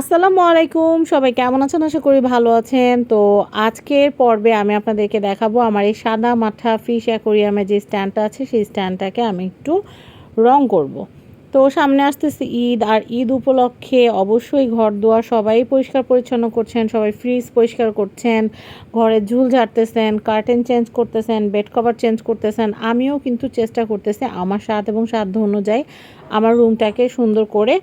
আসসালামু আলাইকুম। সবাই কেমন আছেন? আশা করি ভালো আছেন। তো আজকের পর্বে আমি আপনাদেরকে দেখাবো আমার এই সাদা মাঠা ফিশ অ্যাকোরিয়ামে যে স্ট্যান্ডটা আছে, সেই স্ট্যান্ডটাকে আমি একটু রং করব। তো সামনে আসতেছে ঈদ, আর ঈদ উপলক্ষে অবশ্যই ঘর দুয়ার সবাই পরিষ্কার পরিচ্ছন্ন করছেন, সবাই ফ্রিজ পরিষ্কার করছেন, ঘরে ঝুল ঝাড়তেছেন কার্টেন চেঞ্জ করতেছেন বেড কভার চেঞ্জ করতেছেন। আমিও কিন্তু চেষ্টা করতেছি আমার স্বাদ এবং সাধ্য অনুযায়ী আমার রুমটাকে সুন্দর করে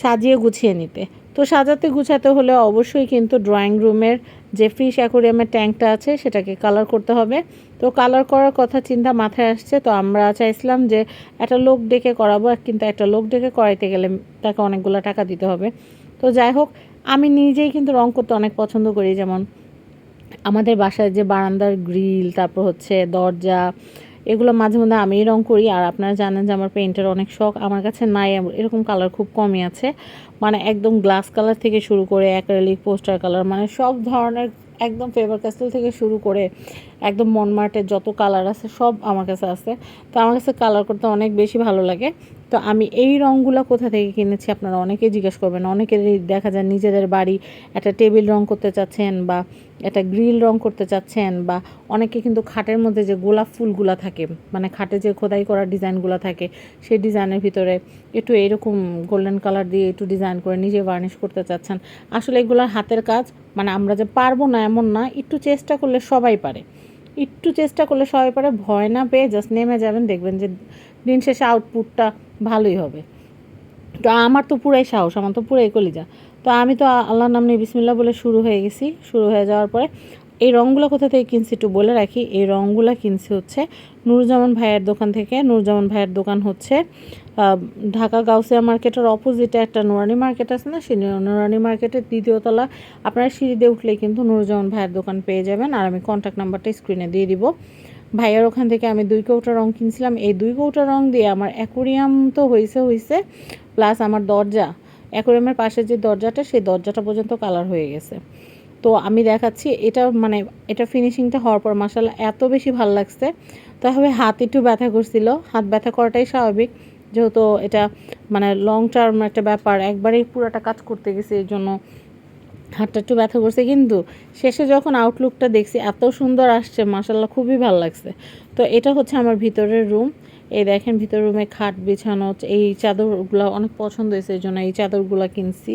সাজিয়ে গুছিয়ে নিতে। তো সাজাতে গুছাতে হলে অবশ্যই কিন্তু ড্রয়িং রুমের যে ফিশ অ্যাকোরিয়ামের ট্যাঙ্কটা আছে, সেটাকে কালার করতে হবে। তো কালার করার কথা চিন্তা মাথায় আসছে, তো আমরা চাইছিলাম যে একটা লোক ডেকে করাবো, কিন্তু একটা লোক ডেকে করাইতে গেলে তাকে অনেকগুলো টাকা দিতে হবে। তো যাই হোক, আমি নিজেই কিন্তু রং করতে অনেক পছন্দ করি। যেমন আমাদের বাসায় যে বারান্দার গ্রিল তারপর হচ্ছে দরজা এগুলো মাঝে মধ্যে আমি রং করি, আর আপনারা জানেন যে আমার পেন্টের অনেক শখ, আমার কাছে নাই, এরকম কালার খুব কমই আছে। মানে একদম গ্লাস কালার থেকে শুরু করে অ্যাক্রেলিক পোস্টার কালার মানে সব ধরনের একদম ফেভার ক্যাস্টেল থেকে শুরু করে একদম মনমার্টের যত কালার আছে সব আমার কাছে আছে। তো আমার কাছে কালার করতে অনেক বেশি ভালো লাগে। তো আমি এই রঙগুলো কোথা থেকে কিনেছি আপনারা অনেকে জিজ্ঞেস করবেন অনেকেরই দেখা যায় নিজেদের বাড়ি একটা টেবিল রং করতে চাচ্ছেন বা একটা গ্রিল রং করতে চাচ্ছেন বা অনেকে কিন্তু খাটের মধ্যে যে গোলাপ ফুলগুলো থাকে মানে খাটে যে খোদাই করা ডিজাইনগুলো থাকে, সেই ডিজাইনের ভিতরে একটু এরকম গোল্ডেন কালার দিয়ে একটু ডিজাইন করে নিজে ভার্নিশ করতে চাচ্ছেন। আসলে এগুলোর হাতের কাজ মানে আমরা যে পারব না এমন না, একটু চেষ্টা করলে সবাই পারে। একটু চেষ্টা করলে সবাই পারে, ভয় না পেয়ে জাস্ট নেমে যাবেন, দেখবেন যে দিন শেষে আউটপুটটা ভালোই হবে। তো আমার তো পুরাই সাহস, আমার তো পুরাই কলিজা। তো আমি তো আল্লাহর নাম নিয়ে বিসমিল্লা বলে শুরু হয়ে গেছি, শুরু হয়ে যাওয়ার পরে এই রঙগুলো কোথা থেকে কিনছি একটু বলে রাখি। এই রঙগুলো কিনছি হচ্ছে নুরজামান ভাইয়ের দোকান থেকে। নুরজামান ভাইয়ের দোকান হচ্ছে ঢাকা গাউসিয়া মার্কেটের অপোজিটে একটা নুরানি মার্কেট আছে না? সেই নুরানি মার্কেটের দ্বিতীয়তলা আপনারা সিঁড়ি দিয়ে উঠলেই কিন্তু নুরজামান ভাইয়ের দোকান পেয়ে যাবেন। আর আমি কন্ট্যাক্ট নাম্বারটা স্ক্রিনে দিয়ে দিব। ভাইয়ার ওখান থেকে আমি দুই কৌটা রং কিনছিলাম। এই দুই কৌটা রং দিয়ে আমার অ্যাকোরিয়াম তো হয়েছে হয়েছে প্লাস আমার দরজা, অ্যাকোরিয়ামের পাশে যে দরজাটা, সেই দরজাটা পর্যন্ত কালার হয়ে গেছে। তো আমি দেখাচ্ছি, এটা মানে এটা ফিনিশিংটা হওয়ার পর মাসাল্লাহ এত বেশি ভালো লাগছে। তবে হাত একটু ব্যথা করছিল। হাত ব্যথা করাটাই স্বাভাবিক। যেহেতু এটা মানে লং টার্ম একটা ব্যাপার, একবারেই পুরোটা কাজ করতে গেছে এই জন্য হাতটা একটু ব্যথা করছে, কিন্তু শেষে যখন আউটলুকটা দেখছি, এত সুন্দর আসছে মাসাল্লাহ খুবই ভালো লাগছে। তো এটা হচ্ছে আমার ভিতরের রুম এই দেখেন ভিতর রুমে খাট বিছানো, এই চাদরগুলো অনেক পছন্দ হয়েছে, এই জন্য এই চাদরগুলো কিনছি।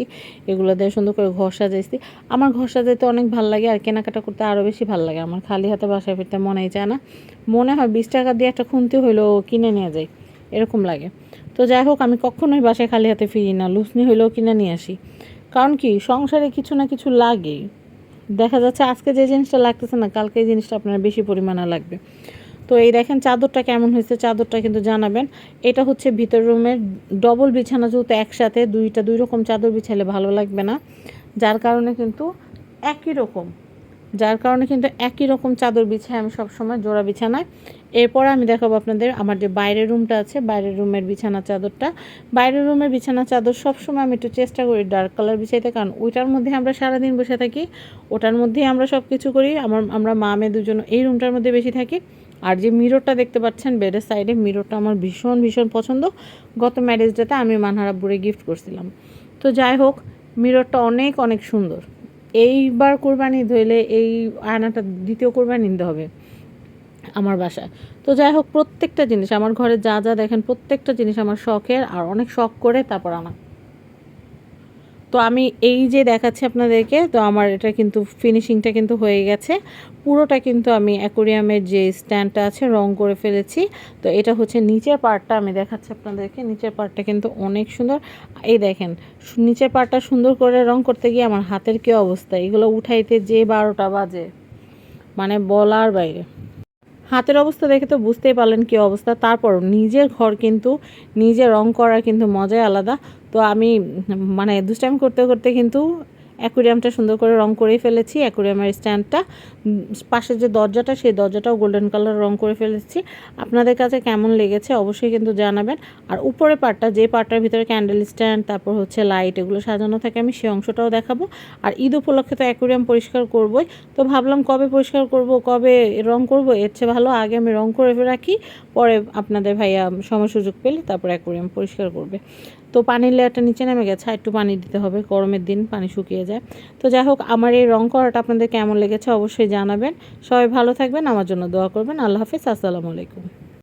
এগুলো দিয়ে সুন্দর করে ঘর সাজাইছি। আমার ঘর সাজাইতে অনেক ভালো লাগে, আর কেনাকাটা করতে আরও বেশি ভালো লাগে। আমার খালি হাতে বাসায় ফিরতে মনেই চায় না। মনে হয় বিশ টাকা দিয়ে একটা খুনতি হইলেও কিনে নিয়ে যাই এরকম লাগে। তো যাই হোক, আমি কখনোই বাসায় খালি হাতে ফিরি না লুসনি হইলেও কিনে নিয়ে আসি। কারণ কি, সংসারে কিছু না কিছু লাগে দেখা যাচ্ছে আজকে যে জিনিসটা লাগতেছে না, কালকে এই জিনিসটা আপনার বেশি পরিমাণে লাগবে। তো এই দেখেন চাদরটা কেমন হয়েছে, চাদরটা কিন্তু জানাবেন। এটা হচ্ছে ভিতর রুমের ডবল বিছানা, যেহেতু একসাথে দুইটা, দুই রকম চাদর বিছালে ভালো লাগবে না। যার কারণে কিন্তু একই রকম। যার কারণে কিন্তু একই রকম চাদর বিছাই আমি সবসময় জোড়া বিছানায় এরপর আমি দেখাবো আপনাদের আমার যে বাইরের রুমটা আছে, বাইরের রুমের বিছানা চাদরটা। বাইরের রুমের বিছানা চাদর সবসময় আমি একটু চেষ্টা করি ডার্ক কালার বিছাইতে, কারণ ওইটার মধ্যে আমরা সারাদিন বসে থাকি, ওটার মধ্যেই আমরা সব কিছু করি। আমার, আমরা মা, মেয়ে দুজন এই রুমটার মধ্যে বেশি থাকি। আর যে মিররটা দেখতে পাচ্ছেন বেডের সাইডে মিররটা আমার ভীষণ ভীষণ পছন্দ। গত ম্যারেজ ডেতে আমি মানহারাব্বুরে গিফট করছিলাম। তো যাই হোক মিররটা অনেক অনেক সুন্দর। এইবার কোরবানি ধরলে এই আয়নাটা দ্বিতীয় কোরবানি নিতে হবে আমার বাসায়। তো যাই হোক, প্রত্যেকটা জিনিস, আমার ঘরে যা যা দেখেন, প্রত্যেকটা জিনিস আমার শখের, আর অনেক শখ করে তারপর আমার তো আমি এই যে দেখাচ্ছি আপনাদেরকে, তো আমার এটা কিন্তু ফিনিশিংটা কিন্তু হয়ে গেছে। পুরোটা কিন্তু আমি অ্যাকোরিয়ামের যে স্ট্যান্ডটা আছে, রং করে ফেলেছি। তো এটা হচ্ছে নিচের পার্টটা আমি দেখাচ্ছি আপনাদেরকে। নিচের পার্টটা কিন্তু অনেক সুন্দর। এই দেখেন নিচের পার্টটা সুন্দর করে রং করতে গিয়ে আমার হাতের কী অবস্থা? এগুলো উঠাইতে যে বারোটা বাজে মানে বলার বাইরে। হাতের অবস্থা দেখে তো বুঝতেই পারলেন কী অবস্থা। তারপর নিজের ঘর কিন্তু, নিজে রং করার কিন্তু মজাই আলাদা। তো আমি মানে দুষ্টাইম করতে করতে কিন্তু অ্যাকুরিয়ামটা সুন্দর করে রং করেই ফেলেছি, অ্যাকুরিয়ামের স্ট্যান্ডটা। পাশের যে দরজাটা, সেই দরজাটাও গোল্ডেন কালার রং করে ফেলেছি। আপনাদের কাছে কেমন লেগেছে অবশ্যই কিন্তু জানাবেন। আর উপরে পার্টটা যে পার্টটার ভিতরে ক্যান্ডেল স্ট্যান্ড তারপর হচ্ছে লাইট এগুলো সাজানো থাকে, আমি সেই অংশটাও দেখাবো। আর ঈদ উপলক্ষে তো অ্যাকুরিয়াম পরিষ্কার করবই। তো ভাবলাম কবে পরিষ্কার করব, কবে রং করব, এর চেয়ে ভালো আগে আমি রং করে রাখি, পরে আপনাদের ভাইয়া সময় সুযোগ পেলে তারপর অ্যাকুরিয়াম পরিষ্কার করবে। তো পানির লেয়ারটা নিচে নেমে গেছে, একটু পানি দিতে হবে, গরমের দিন পানি শুকিয়ে যায়। তো যাই হোক, আমার এই রং করাটা আপনাদের কেমন লেগেছে অবশ্যই জানাবেন। সবাই ভালো থাকবেন, আমার জন্য দোয়া করবেন। আল্লাহ হাফিজ, আসসালামু আলাইকুম।